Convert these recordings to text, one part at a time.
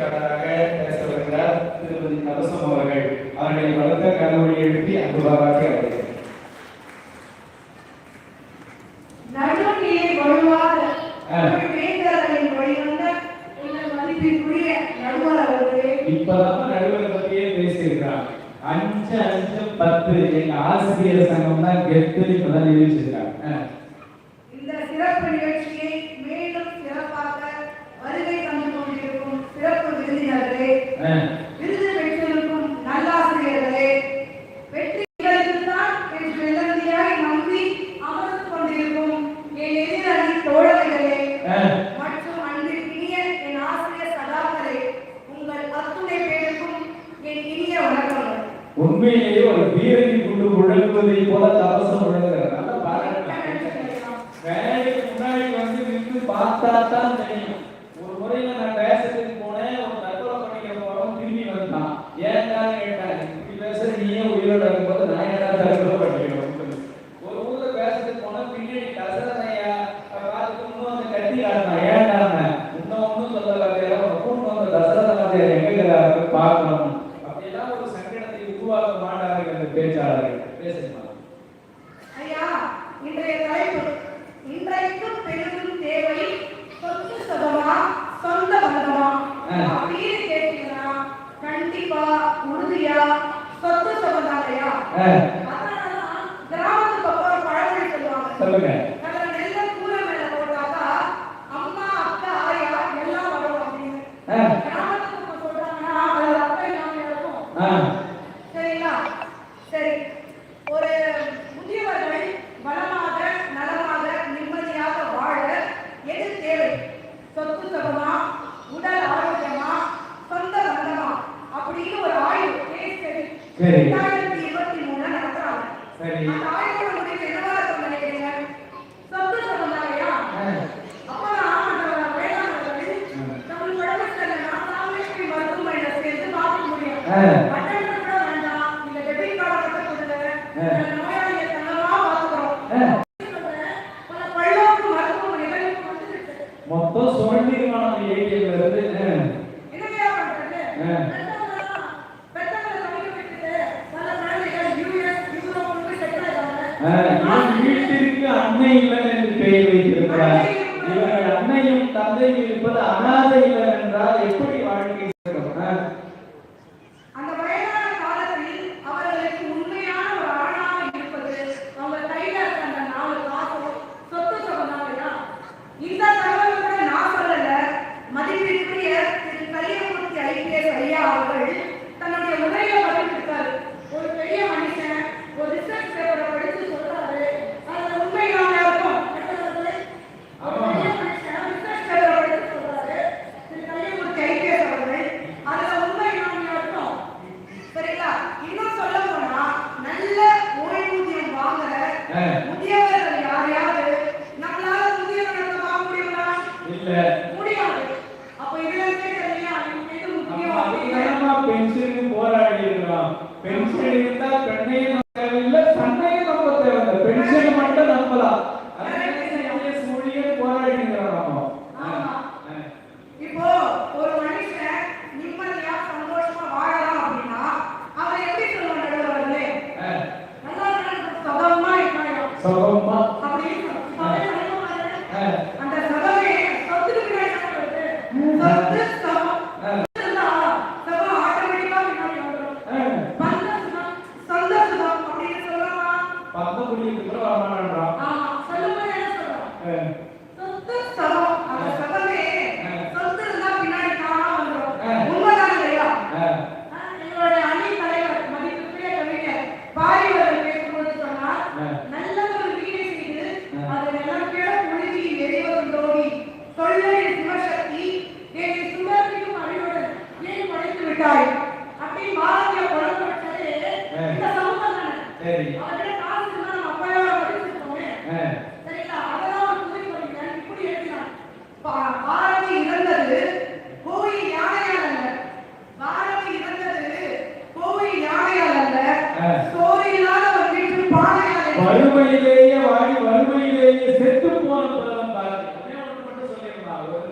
எடுத்துக்காட்டாக பேச வருகிறார் திருமதி நரசம் அவர்கள். அவர்களை வளர்த்த கனவுகளை எழுப்பி அன்புவாராக இப்பதான் அஞ்சு அஞ்சு பத்து. எங்க ஆசிரியர் சங்கம் தான் கெத்து இப்பதான் நிரூபிச்சிருக்காங்க வருகிறார்கள் ஐயா இன்றைய தலைப்பு இன்றைக்கும் தேவை சொத்து சதமா சொந்த பந்தமா? அப்படின்னு கண்டிப்பா உறுதியா சொத்து சதம் சரி தந்தை இருப்பது அனாதை என்றால் எப்படி வாழ்க்கை முதியவர் வறுமையிலேயே வாடி வறுமையிலேயே செத்து போன புலவன் மட்டும் சொல்லியிருந்தான் ஒரு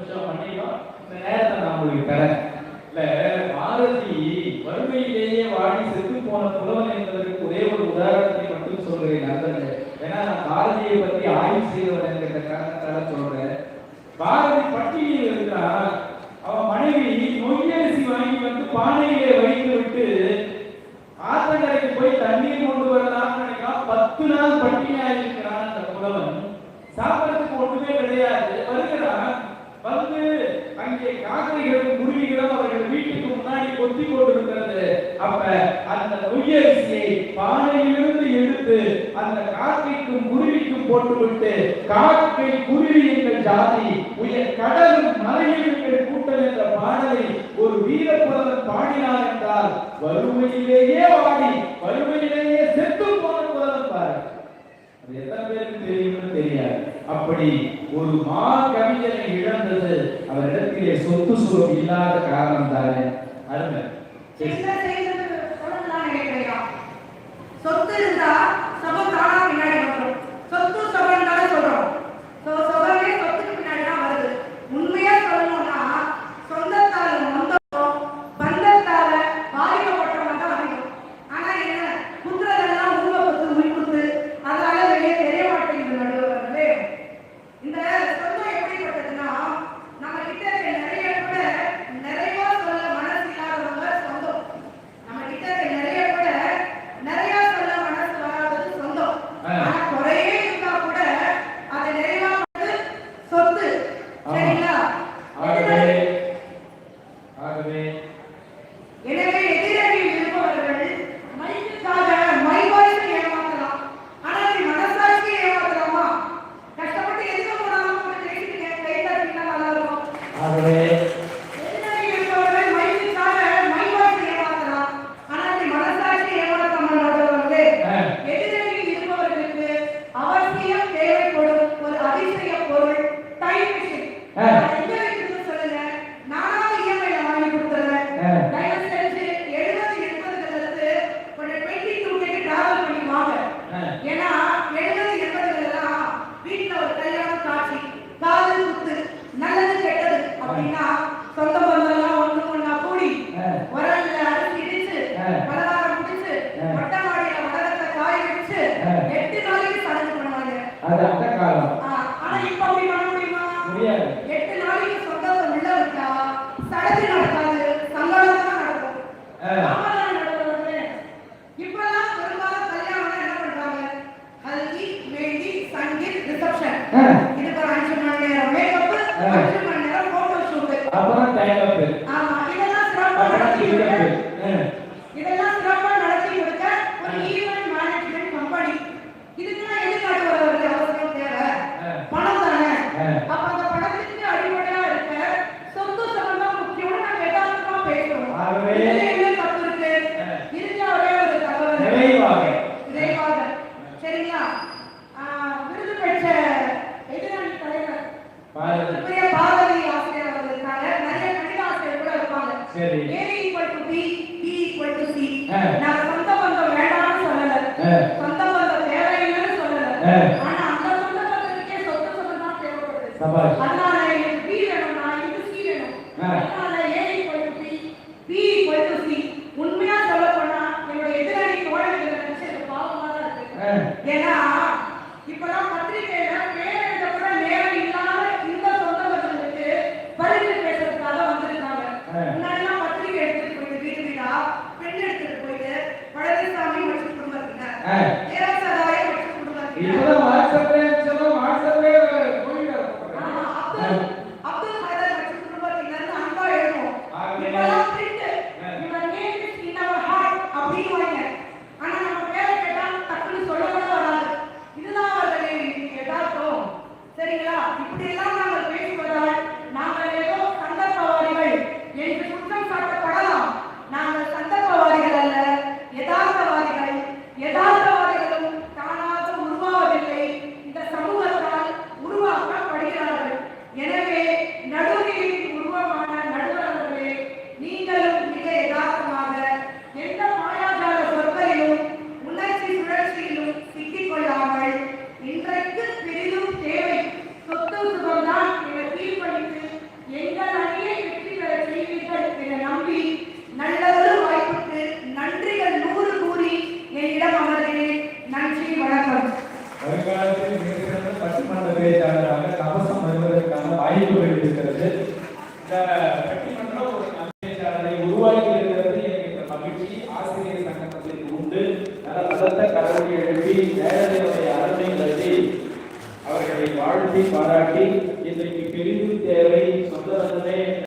நேரத்தை நான் உங்களுக்கு இல்ல பாரதி வறுமையிலேயே வாடி செத்து போன புலவன் என்பதற்கு ஒரே ஒரு உதாரணத்தை மட்டும் சொல்றேன் நல்லது ஏன்னா நான் பாரதியை பற்றி ஆய்வு செய்தவர் என்கிற காரணத்தால சொல்றேன். பாரதி பட்டியலில் இருக்கிறான் அவன் மனைவி நொய்யரிசி வாங்கி வந்து பானையிலே வைத்து விட்டு ஆத்தங்கரைக்கு போய் தண்ணீர் கொண்டு வரலாம்னு நினைக்கலாம் பத்து நாள் சுத்தி கொண்டிருக்கிறது அப்ப அந்த நொய்ய பானையிலிருந்து எடுத்து அந்த காக்கைக்கும் குருவிக்கும் போட்டுவிட்டு காக்கை குருவி எங்கள் ஜாதி உயர் கடலும் மலையில் எங்கள் கூட்டம் என்ற பாடலை ஒரு வீரப்புலவர் பாடினார் என்றால் வறுமையிலேயே வாடி வறுமையிலேயே செத்து போன புலவர் பாரு எத்தனை பேருக்கு தெரியும்னு தெரியாது. அப்படி ஒரு மா கவிஞரை இழந்தது. அவரிடத்திலே சொத்து சுகம் இல்லாத காரணம் தானே. 同志们 எனவே இதுதான் வாட்ஸ்அப்ல மிகச்சிறந்த பட்டிமன்ற பேச்சாளராக கவசம் வருவதற்கான வாய்ப்புகள் இருக்கிறது. இந்த பட்டிமன்ற